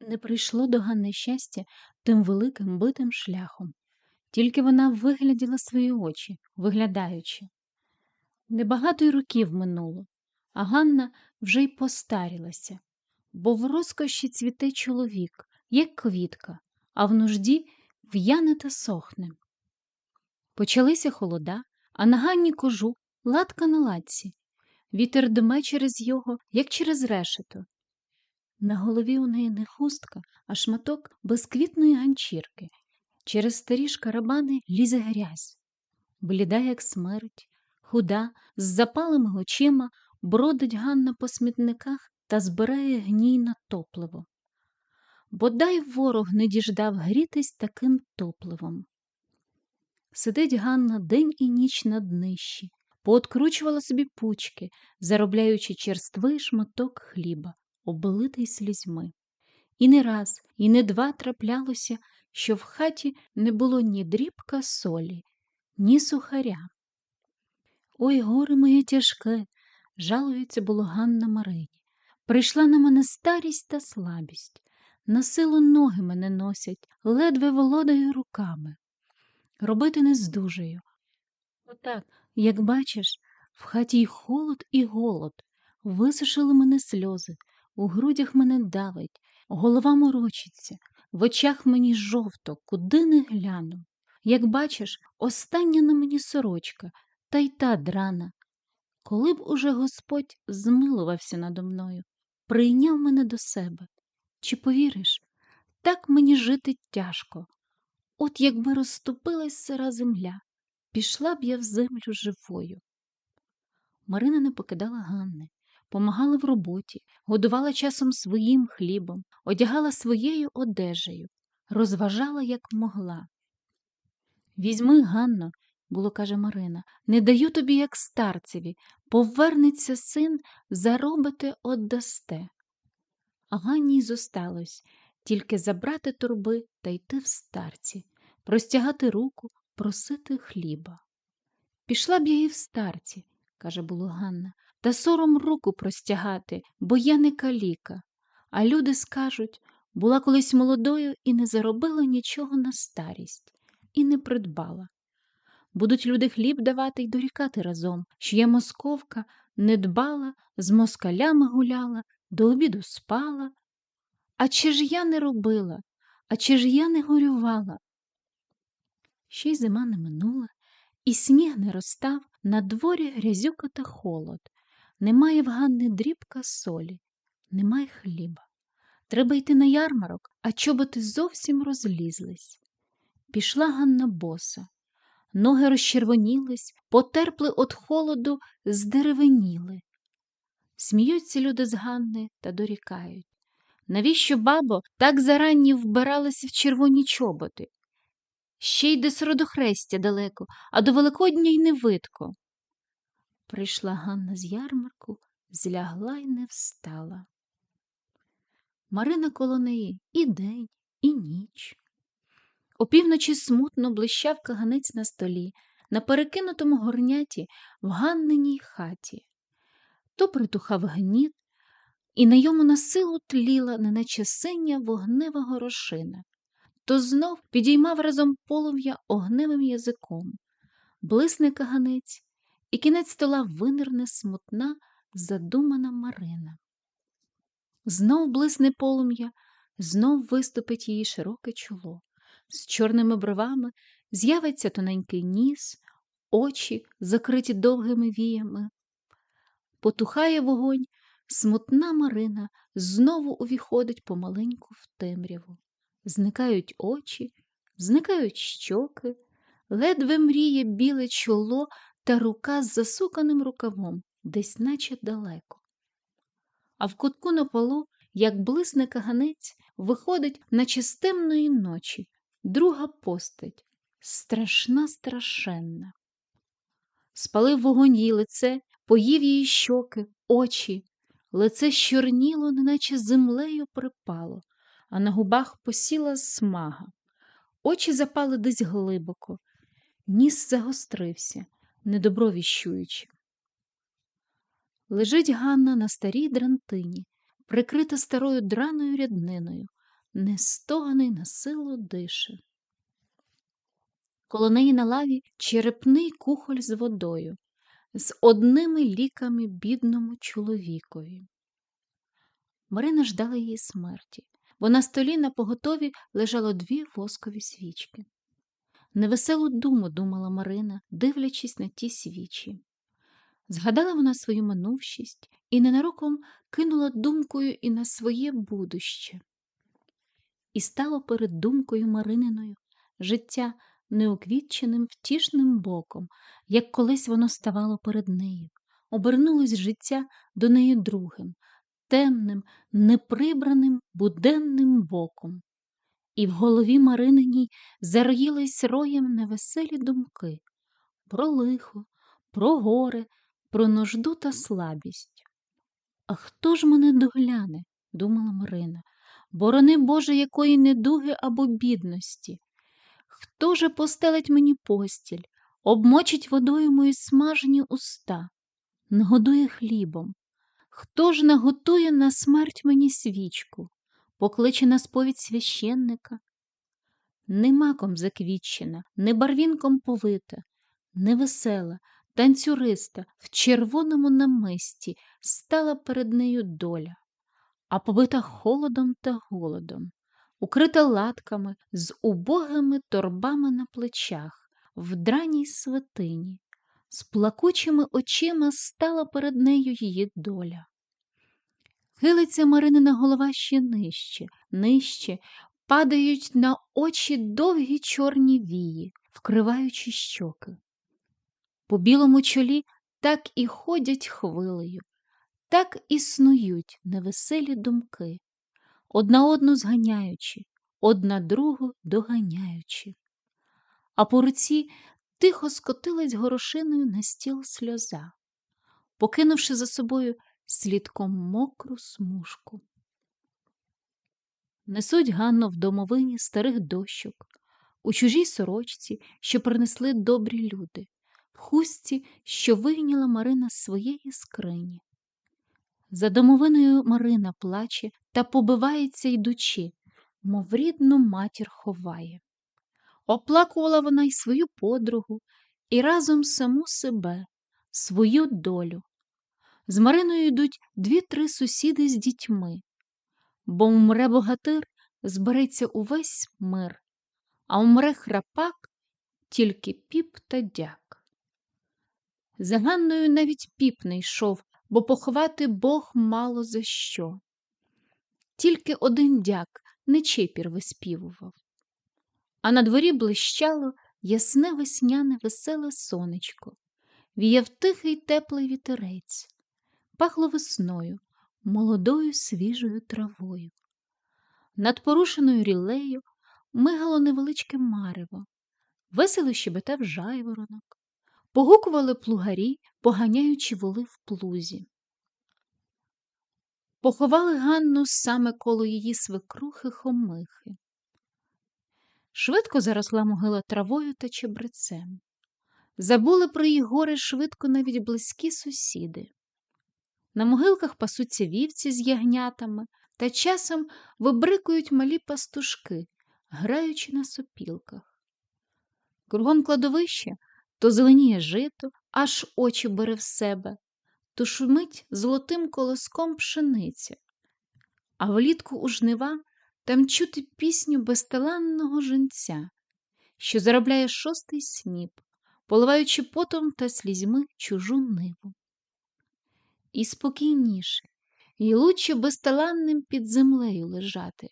Не прийшло до Ганни щастя тим великим битим шляхом, тільки вона вигляділа свої очі, виглядаючи. Небагато й років минуло, а Ганна вже й постарілася, бо в розкоші цвіте чоловік, як квітка, а в нужді в'яне та сохне. Почалися холода, а на Ганні кожух латка на латці. Вітер дме через його, як через решето. На голові у неї не хустка, а шматок безквітної ганчірки. Через старі шкарабани лізе грязь. Бліда, як смерть, худа, з запалими очима бродить Ганна по смітниках та збирає гній на топливо. Бодай ворог не діждав грітись таким топливом. Сидить Ганна день і ніч на днищі, пооткручувала собі пучки, заробляючи черствий шматок хліба, облитий слізьми. І не раз, і не два траплялося, що в хаті не було ні дрібка солі, ні сухаря. Ой, горе моє тяжке, жалується було Ганна Марині. Прийшла на мене старість та слабість. На силу ноги мене носять, ледве володаю руками. Робити не здужаю. Отак, як бачиш, в хаті й холод, і голод. Висушили мене сльози, у грудях мене давить, голова морочиться, в очах мені жовто, куди не гляну. Як бачиш, остання на мені сорочка, та й та драна. Коли б уже Господь змилувався надо мною, прийняв мене до себе. Чи повіриш, так мені жити тяжко. От якби розступилась сира земля, пішла б я в землю живою. Марина не покидала Ганни, помагала в роботі, годувала часом своїм хлібом, одягала своєю одежею, розважала, як могла. Візьми, Ганно, було каже Марина, не даю тобі, як старцеві, повернеться син, заробите отдасте. А Ганні зосталось тільки забрати торби та йти в старці, простягати руку, просити хліба. Пішла б я і в старці, каже було Ганна, та сором руку простягати, бо я не каліка. А люди скажуть була колись молодою і не заробила нічого на старість, і не придбала. Будуть люди хліб давати й дорікати разом, що я московка не дбала, з москалями гуляла, до обіду спала. А чи ж я не робила, а чи ж я не горювала? Ще й зима не минула, і сніг не розстав, на дворі грязюка та холод. Немає в Ганни дрібка солі, немає хліба. Треба йти на ярмарок, а чоботи зовсім розлізлись. Пішла Ганна боса. Ноги розчервонілись, потерпли от холоду, здеревеніли. Сміються люди з Ганни та дорікають. Навіщо, бабо, так заранні вбиралися в червоні чоботи? Ще й до сродохрестя далеко, а до Великодня й не видко. Прийшла Ганна з ярмарку, злягла й не встала. Марина коло неї і день, і ніч. Опівночі смутно блищав каганець на столі, на перекинутому горняті в Ганниній хаті. То притухав гніт, і на йому на силу тліла, неначе синя вогнева горошина, то знов підіймав разом полум'я огневим язиком, блисне каганець, і кінець стола винирне смутна, задумана Марина. Знов блисне полум'я, знов виступить її широке чоло. З чорними бровами з'явиться тоненький ніс, очі, закриті довгими віями. Потухає вогонь, смутна Марина знову увіходить помаленьку в темряву. Зникають очі, зникають щоки, ледве мріє біле чоло та рука з засуканим рукавом, десь наче далеко. А в кутку на полу, як блисне каганець, виходить наче з темної ночі друга постать, страшна, страшенна. Спалив вогонь її лице, поїв її щоки, очі, лице щорніло, неначе землею припало, а на губах посіла смага. Очі запали десь глибоко, ніс загострився, недобро віщуючи. Лежить Ганна на старій дрантині, прикрита старою драною рядниною, нестоганий на силу дише. Коло неї на лаві черепний кухоль з водою, з одними ліками бідному чоловікові. Марина ждала її смерті, бо на столі на поготові лежало дві воскові свічки. Невеселу думу думала Марина, дивлячись на ті свічі. Згадала вона свою минувшість і ненароком кинула думкою і на своє будуще. І стало перед думкою Марининою життя неуквітченим втішним боком, як колись воно ставало перед нею, обернулось життя до неї другим, темним, неприбраним буденним боком. І в голові Марининій зароїлись роєм невеселі думки про лихо, про горе, про нужду та слабість. А хто ж мене догляне, думала Марина, борони Боже якої недуги або бідності. Хто же постелить мені постіль, обмочить водою мої смажені уста, нагодує хлібом? Хто ж наготує на смерть мені свічку, покличе на сповідь священника? Не маком заквітчена, не барвінком повита, невесела, танцюриста в червоному намисті стала перед нею доля, а побита холодом та голодом укрита латками з убогими торбами на плечах, в драній святині, з плакучими очима стала перед нею її доля. Хилиться Маринина голова ще нижче, нижче, падають на очі довгі чорні вії, вкриваючи щоки. По білому чолі так і ходять хвилею, так існують невеселі думки одна одну зганяючи, одна другу доганяючи. А по руці тихо скотилась горошиною на стіл сльоза, покинувши за собою слідком мокру смужку. Несуть Ганну в домовині старих дощок, у чужій сорочці, що принесли добрі люди, в хустці, що вийняла Марина з своєї скрині. За домовиною Марина плаче та побивається йдучи, мов рідну матір ховає. Оплакувала вона й свою подругу, і разом саму себе, свою долю. З Мариною йдуть дві-три сусіди з дітьми, бо умре богатир, збереться увесь мир, а умре храпак тільки піп та дяк. За Ганною навіть піп не йшов, бо поховати Бог мало за що. Тільки один дяк нечепір виспівував. А на дворі блищало ясне весняне веселе сонечко, віяв тихий теплий вітерець, пахло весною, молодою свіжою травою. Над порушеною рілею мигало невеличке марево, весело щебетав жайворонок, погукували плугарі, поганяючи воли в плузі. Поховали Ганну саме коло її свекрухи Хомихи. Швидко заросла могила травою та чебрецем. Забули про її гори швидко навіть близькі сусіди. На могилках пасуться вівці з ягнятами та часом вибрикують малі пастушки, граючи на сопілках. Кругом кладовища то зеленіє жито, аж очі бере в себе, то шумить золотим колоском пшениця, а влітку у жнива там чути пісню безталанного жінця, що заробляє шостий сніп, поливаючи потом та слізьми чужу ниву. І спокійніше, і лучше безталанним під землею лежати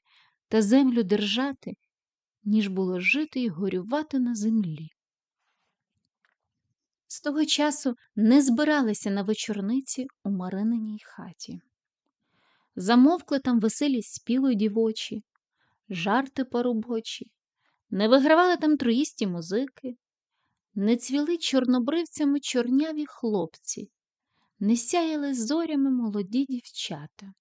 та землю держати, ніж було жити й горювати на землі. З того часу не збиралися на вечорниці у Марининій хаті. Замовкли там веселі співи дівочі, жарти поробочі, не вигравали там троїсті музики, не цвіли чорнобривцями чорняві хлопці, не сяяли зорями молоді дівчата.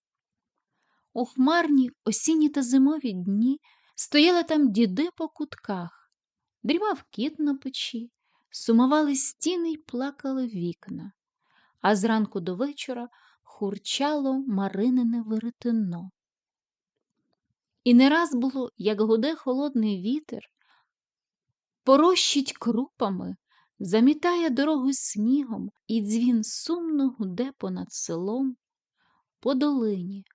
У хмарні осінні та зимові дні стояли там діди по кутках, дрімав кіт на печі, сумували стіни й плакали вікна, а зранку до вечора хурчало маринине веретено. І не раз було, як гуде холодний вітер, порощить крупами, замітає дорогу снігом, і дзвін сумно гуде понад селом, по долині.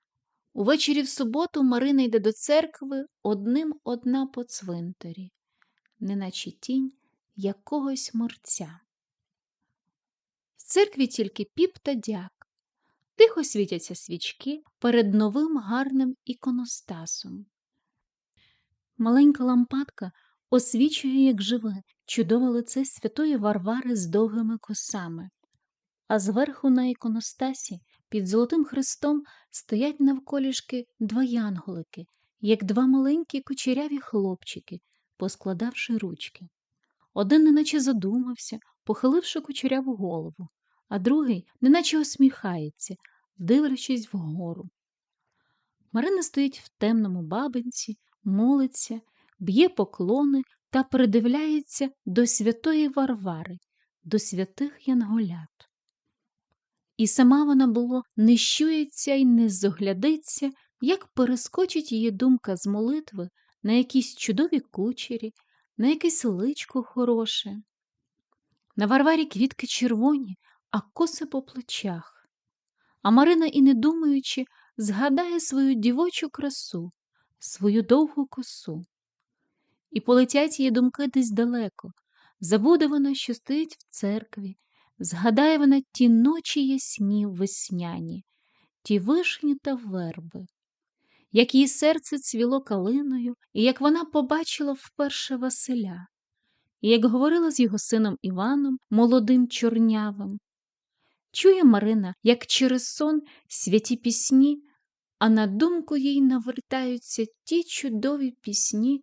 Увечері в суботу Марина йде до церкви одним одна по цвинтарі, неначе тінь якогось морця. В церкві тільки піп та дяк. Тихо світяться свічки перед новим гарним іконостасом. Маленька лампадка освічує, як живе, чудове лице святої Варвари з довгими косами, а зверху на іконостасі під золотим хрестом стоять навколішки два янголики, як два маленькі кучеряві хлопчики, поскладавши ручки. Один неначе задумався, похиливши кучеряву голову, а другий неначе усміхається, дивлячись вгору. Марина стоїть в темному бабинці, молиться, б'є поклони та придивляється до святої Варвари, до святих янголят. І сама вона було не щується і не зоглядиться, як перескочить її думка з молитви на якісь чудові кучері, на якесь личко хороше. На Варварі квітки червоні, а коси по плечах. А Марина, і не думаючи, згадає свою дівочу красу, свою довгу косу. І полетять її думки десь далеко. Забуде вона, що стоїть в церкві, згадає вона ті ночі ясні весняні, ті вишні та верби, як її серце цвіло калиною, і як вона побачила вперше Василя, і як говорила з його сином Іваном, молодим чорнявим. Чує Марина, як через сон святі пісні, а на думку їй навертаються ті чудові пісні,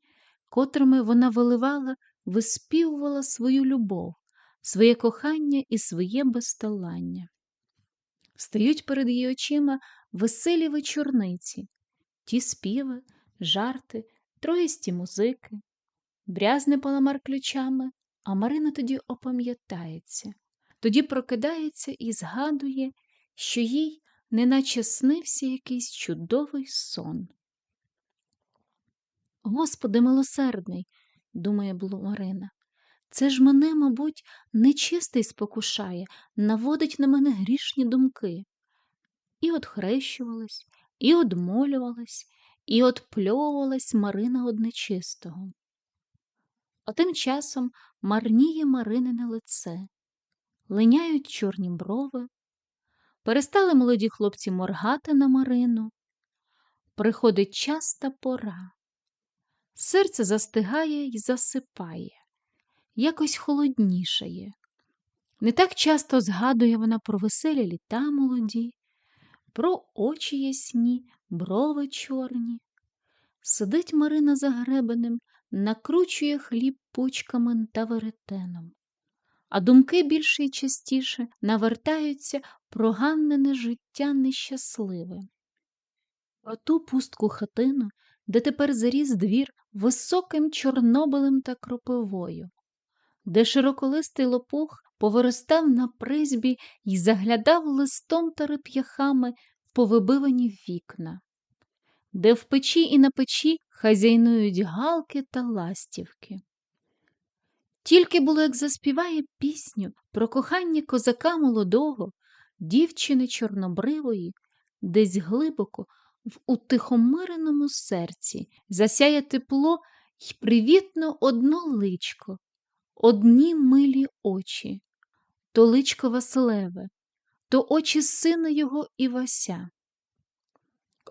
котрими вона виливала, виспівувала свою любов, своє кохання і своє безталання. Стають перед її очима веселі вечорниці, ті співи, жарти, троїсті музики, брязне паламар ключами, а Марина тоді опам'ятається, тоді прокидається і згадує, що їй неначе снився якийсь чудовий сон. Господи милосердний, думає було Марина, це ж мене, мабуть, нечистий спокушає, наводить на мене грішні думки. І отхрещувалась, і одмолювалась, і отпльовувалась Марина од нечистого. А тим часом марніє Маринине лице, линяють чорні брови, перестали молоді хлопці моргати на Марину. Приходить час та пора. Серце застигає й засипає, якось холоднішає. Не так часто згадує вона про веселі літа молоді, про очі ясні, брови чорні. Сидить Марина за гребенем, накручує хліб пучками та веретеном, а думки більше і частіше навертаються про ганнене життя нещасливе. Про ту пустку хатину, де тепер заріс двір високим чорнобилем та кропивою, де широколистий лопух повиростав на призбі й заглядав листом та реп'яхами повибивані вікна, де в печі і на печі хазяйнують галки та ластівки. Тільки було, як заспіває пісню про кохання козака молодого, дівчини чорнобривої, десь глибоко в утихомиреному серці засяє тепло й привітно одно личко, одні милі очі, то личко Василеве, то очі сина його Івася.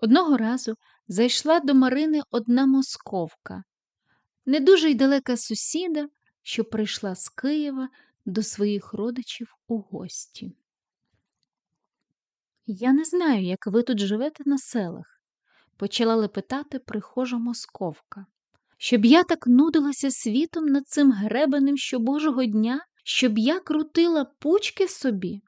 Одного разу зайшла до Марини одна московка, не дуже й далека сусіда, що прийшла з Києва до своїх родичів у гості. Я не знаю, як ви тут живете на селах, почала лепетати прихожа московка. Щоб я так нудилася світом над цим гребенем щобожого дня, щоб я крутила пучки собі.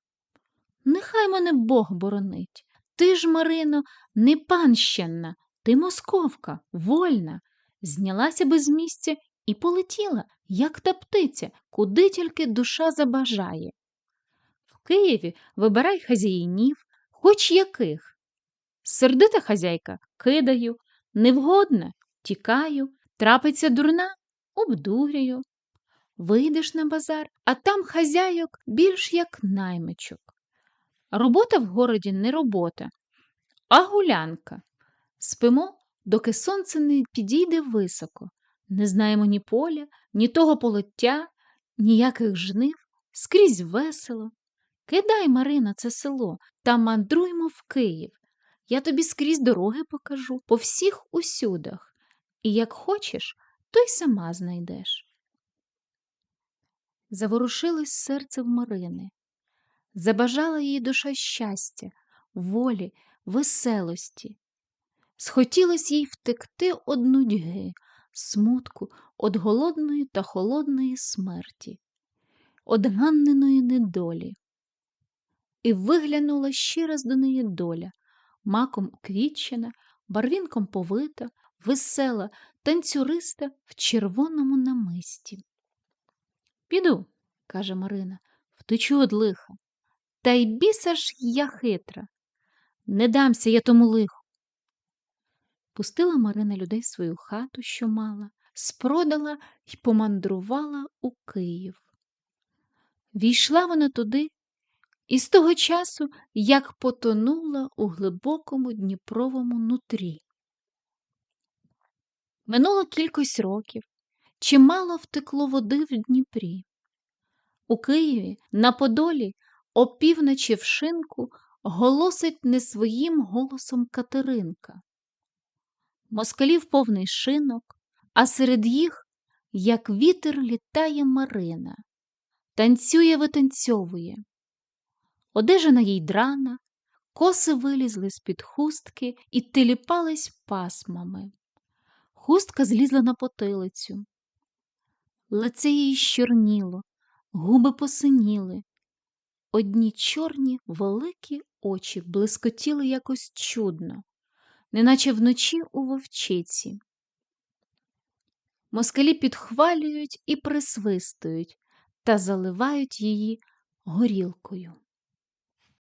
Нехай мене Бог боронить. Ти ж, Марино, не панщенна, ти московка, вольна, знялася без місця і полетіла, як та птиця, куди тільки душа забажає. В Києві вибирай хазяїнів, хоч яких. Сердита хазяйка кидаю, Невгодна тікаю, трапиться дурна, обдурюю. Вийдеш на базар, а там хазяйок більш як наймичок. Робота в городі не робота, а гулянка. Спимо, доки сонце не підійде високо. Не знаємо ні поля, ні того полоття, ніяких жнив, скрізь весело. Кидай, Марина, це село, та мандруймо в Київ. Я тобі скрізь дороги покажу, по всіх усюдах. І як хочеш, то й сама знайдеш. Заворушилось серце в Марини. Забажала їй душа щастя, волі, веселості. Схотілось їй втекти од нудьги, смутку, од голодної та холодної смерті, од ганненої недолі. І виглянула ще раз до неї доля, маком уквітчена, барвінком повита, весела, танцюриста в червоному намисті. Піду, каже Марина, втечу од лиха. Та й біса ж я хитра. Не дамся я тому лиху. Пустила Марина людей свою хату, що мала, спродала й помандрувала у Київ. Війшла вона туди і з того часу як потонула у глибокому Дніпровому нутрі. Минуло кількось років, чимало втекло води в Дніпрі. У Києві на Подолі опівночі в шинку голосить не своїм голосом Катеринка. Москалів повний шинок, а серед їх, як вітер, літає Марина, танцює витанцьовує. Одежина їй драна, коси вилізли з-під хустки і теліпались пасмами. Хустка злізла на потилицю. Лице її щорніло, губи посиніли. Одні чорні великі очі блискотіли якось чудно, неначе вночі у вовчиці. Москалі підхвалюють і присвистують та заливають її горілкою.